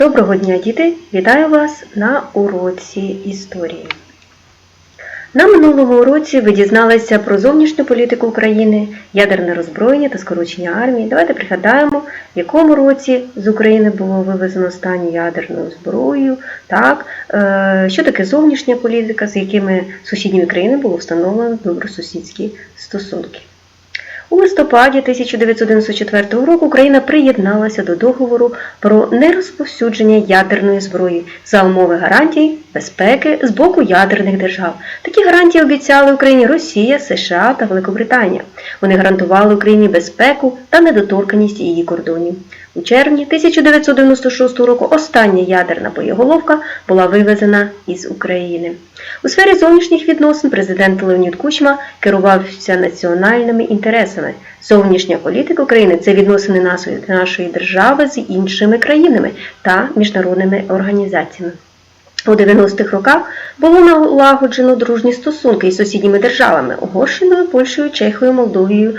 Доброго дня, діти! Вітаю вас на уроці історії. На минулому уроці ви дізналися про зовнішню політику України, ядерне роззброєння та скорочення армії. Давайте пригадаємо, в якому році з України було вивезено останню ядерну зброю, так, е, що таке зовнішня політика, з якими сусідніми країнами було встановлено добросусідські стосунки. У листопаді 1994 року Україна приєдналася до договору про нерозповсюдження ядерної зброї за умови гарантій безпеки з боку ядерних держав. Такі гарантії обіцяли Україні Росія, США та Великобританія. Вони гарантували Україні безпеку та недоторканість її кордонів. У червні 1996 року остання ядерна боєголовка була вивезена із України. У сфері зовнішніх відносин президент Леонід Кучма керувався національними інтересами. Зовнішня політика України це відносини нашої, держави з іншими країнами та міжнародними організаціями. У 90-х роках було налагоджено дружні стосунки із сусідніми державами Угорщиною, Польщею, Чехією, Молдовою,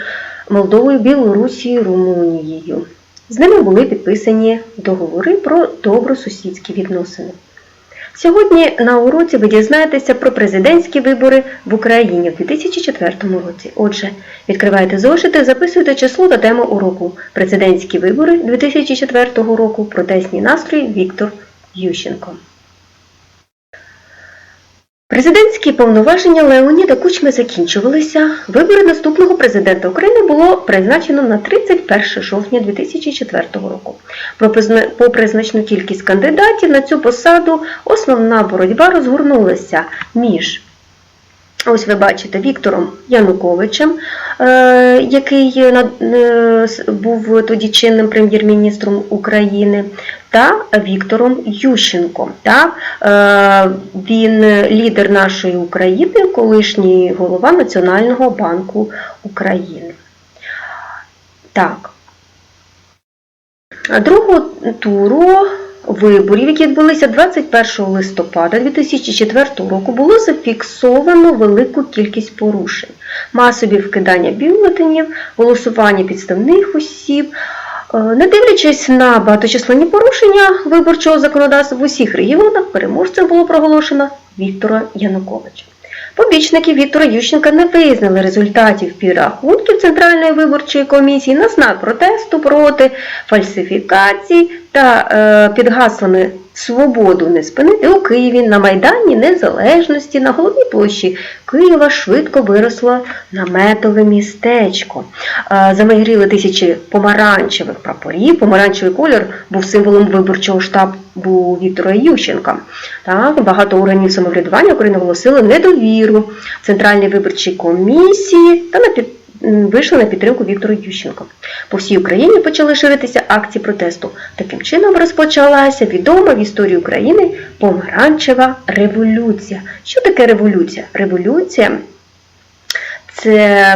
Молдовою, Білорусією, Румунією. З ними були підписані договори про добросусідські відносини. Сьогодні на уроці ви дізнаєтеся про президентські вибори в Україні в 2004 році. Отже, відкривайте зошити, записуйте число та тему уроку Президентські вибори 2004 року. Протестні настрої Віктор Ющенко. Президентські повноваження Леоніда Кучми закінчувалися. Вибори наступного президента України було призначено на 31 жовтня 2004 року. Попри значну кількість кандидатів на цю посаду, основна боротьба розгорнулася між Ось ви бачите Віктором Януковичем, е, який е, був тоді чинним прем'єр-міністром України, та Віктором Ющенком. Е, Він лідер нашої України, колишній голова Національного банку України. Так. Другого туру виборів, які відбулися 21 листопада 2004 року, було зафіксовано велику кількість порушень. Масові вкидання бюлетенів, голосування підставних осіб. Е, Не дивлячись на багаточисленні порушення виборчого законодавства в усіх регіонах, переможцем було проголошено Віктора Януковича. Побічники Віктора Ющенка не визнали результатів підрахунків Центральної виборчої комісії на знак протесту проти фальсифікацій та е, під гаслами Свободу не спинити у Києві на Майдані Незалежності на головній площі Києва швидко виросло наметове містечко. Замайгріли тисячі помаранчевих прапорів. Помаранчевий колір був символом виборчого штабу Віктора Ющенка. Так, багато органів самоврядування України оголосили недовіру Центральній виборчій комісії та на під... вийшли на підтримку Віктора Ющенка. По всій Україні почали ширитися акції протесту. Таким чином розпочалася відома в історії України помаранчева революція. Що таке революція? Революція це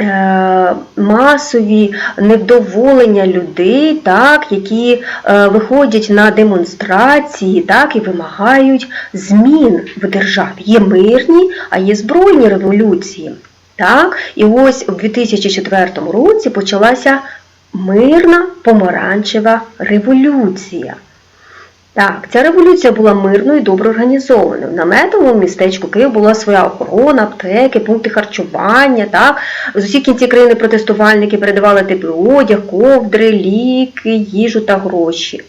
е, масові невдоволення людей, так, які е, виходять на демонстрації так, і вимагають змін в державі. Є мирні, а є збройні революції. Так? І ось у 2004 році почалася мирна помаранчева революція. Так, ця революція була мирною і добре організованою. В наметовому містечку Київ була своя охорона, аптеки, пункти харчування. Так? З усіх кінців країни протестувальники передавали теплий одяг, ковдри, ліки, їжу та гроші.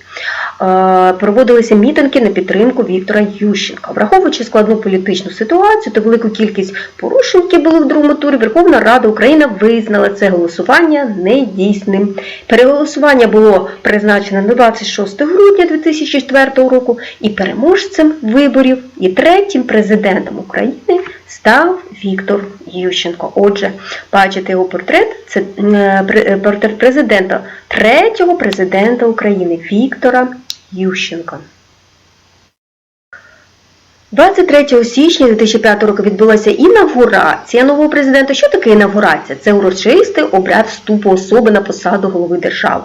Е, Проводилися мітинги на підтримку Віктора Ющенка. Враховуючи складну політичну ситуацію та велику кількість порушень, які були в другому турі, Верховна Рада України визнала це голосування недійсним. Переголосування було призначено на 26 грудня 2004 року, і переможцем виборів і третім президентом України став Віктор Ющенко. Отже, бачите його портрет, це е, е, портрет президента, третього президента України Віктора Ющенка. 23 січня 2005 року відбулася інавгурація нового президента. Що таке інавгурація? Це урочистий обряд вступу особи на посаду голови держави.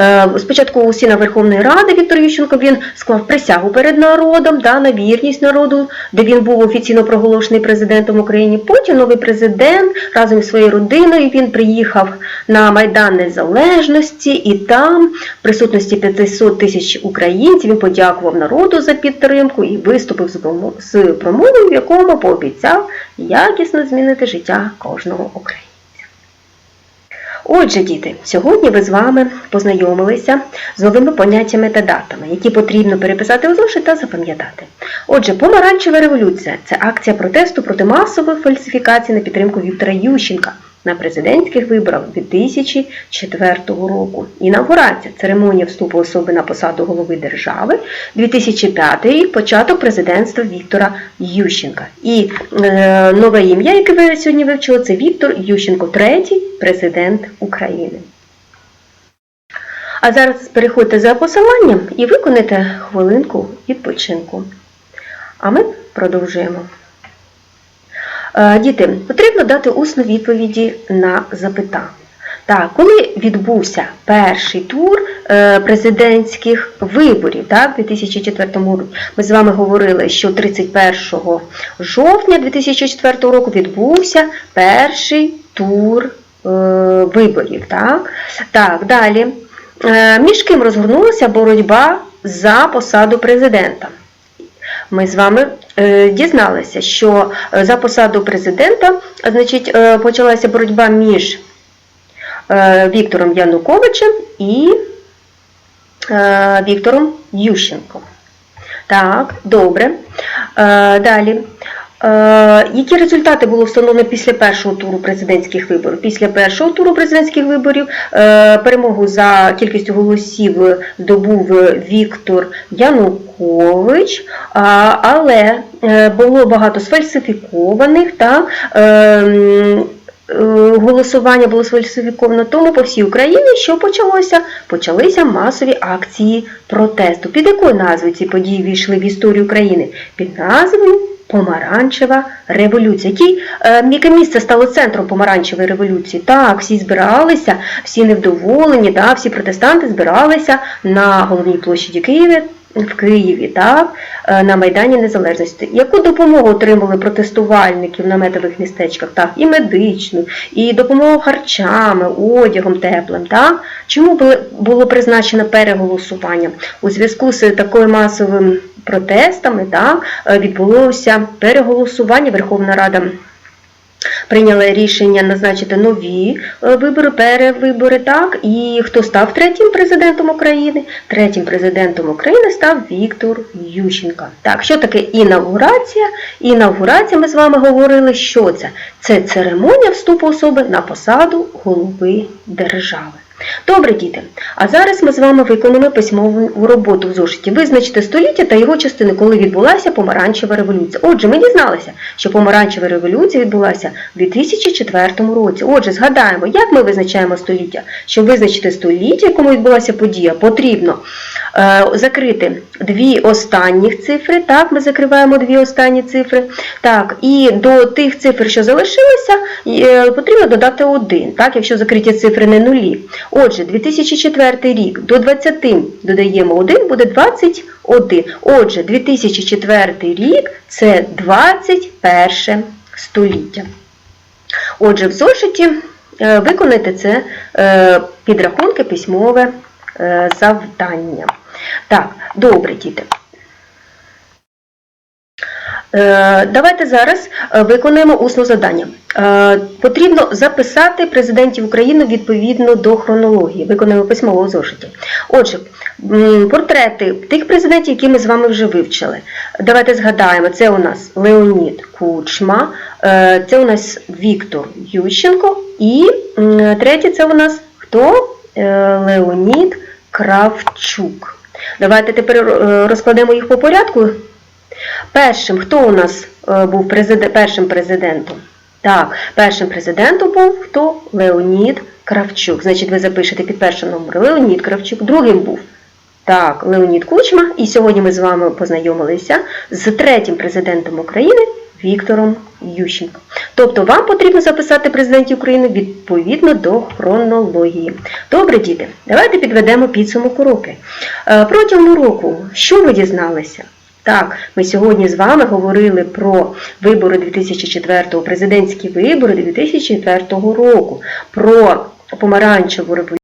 Е, Спочатку у стінах Верховної Ради Віктор Ющенко він склав присягу перед народом да, на вірність народу, де він був офіційно проголошений президентом України. Потім новий президент разом із своєю родиною він приїхав на Майдан Незалежності і там, в присутності 500 тисяч українців, він подякував народу за підтримку і виступив з промовою, в якому пообіцяв якісно змінити життя кожного українця. Отже, діти, сьогодні ви з вами познайомилися з новими поняттями та датами, які потрібно переписати у зошит та запам'ятати. Отже, помаранчева революція це акція протесту проти масових фальсифікацій на підтримку Віктора Ющенка на президентських виборах 2004 року. Інаугурація церемонія вступу особи на посаду голови держави 2005 рік, початок президентства Віктора Ющенка. І е, нове ім'я, яке ви сьогодні вивчили, це Віктор Ющенко, третій президент України. А зараз переходьте за посиланням і виконайте хвилинку відпочинку. А ми продовжуємо. Е, Діти, потрібно дати усну відповіді на запитання. Так, коли відбувся перший тур е, президентських виборів, так, у 2004 році, ми з вами говорили, що 31 жовтня 2004 року відбувся перший тур е, виборів. Так, так далі. Між ким розгорнулася боротьба за посаду президента? Ми з вами дізналися, що е, за посаду президента значить, е, почалася боротьба між е, Віктором Януковичем і е, Віктором Ющенком. Так, добре. Е, далі. Е, які результати було встановлено після першого туру президентських виборів? Після першого туру президентських виборів е, перемогу за кількістю голосів здобув Віктор Янукович, але е, було багато сфальсифікованих та голосування було сфальсифіковано, тому по всій Україні, що почалося? Почалися масові акції протесту. Під якою назвою ці події війшли в історію України? Під назвою Помаранчева революція. Який, е, яке місце стало центром помаранчевої революції? Так, всі збиралися, всі невдоволені, да, всі протестанти збиралися на головній площаді Києва. В Києві, так, е, на Майдані Незалежності. Яку допомогу отримали протестувальники в наметових містечках? Так, і медичну, і допомогу харчами, одягом теплим. Так? Чому було- призначено переголосування? У зв'язку з такою масовим протестами так, е, відбулося переголосування Верховна Рада. Прийняли рішення назначити нові е, вибори, перевибори, так, і хто став третім президентом України? Третім президентом України став Віктор Ющенко. Так, що таке інаугурація? Інаугурація, ми з вами говорили, що це? Це церемонія вступу особи на посаду голови держави. Добре, діти. А зараз ми з вами виконуємо письмову роботу в зошиті. Визначте століття та його частини, коли відбулася помаранчева революція. Отже, ми дізналися, що помаранчева революція відбулася в 2004 році. Отже, згадаємо, як ми визначаємо століття. Щоб визначити століття, якому відбулася подія, потрібно закрити дві останніх цифри. Так, ми закриваємо дві останні цифри. Так, і до тих цифр, що залишилися, е, потрібно додати один, так, якщо закриті цифри не нулі. Отже, 2004 рік до 20 додаємо 1, буде 21. Отже, 2004 рік це 21 століття. Отже, в зошиті е, виконайте це е, підрахунки письмове е, завдання. Так, добре, діти. Е, Давайте зараз е, виконуємо усне завдання. Е, Потрібно записати президентів України відповідно до хронології. Виконуємо письмово у зошиті. Отже, портрети тих президентів, які ми з вами вже вивчили. Давайте згадаємо, це у нас Леонід Кучма, це у нас Віктор Ющенко і третє це у нас хто? Леонід Кравчук. Давайте тепер е, розкладемо їх по порядку. Першим, хто у нас е, був президент, першим президентом? Так, першим президентом був хто? Леонід Кравчук. Значить, ви запишете під першим номером Леонід Кравчук. Другим був так, Леонід Кучма. І сьогодні ми з вами познайомилися з третім президентом України Віктором Ющенко. Тобто вам потрібно записати президентів України відповідно до хронології. Добре, діти, давайте підведемо підсумок уроку. Е, Протягом уроку, що ви дізналися? Так, ми сьогодні з вами говорили про вибори 2004-го, президентські вибори 2004 року, про помаранчеву революцію.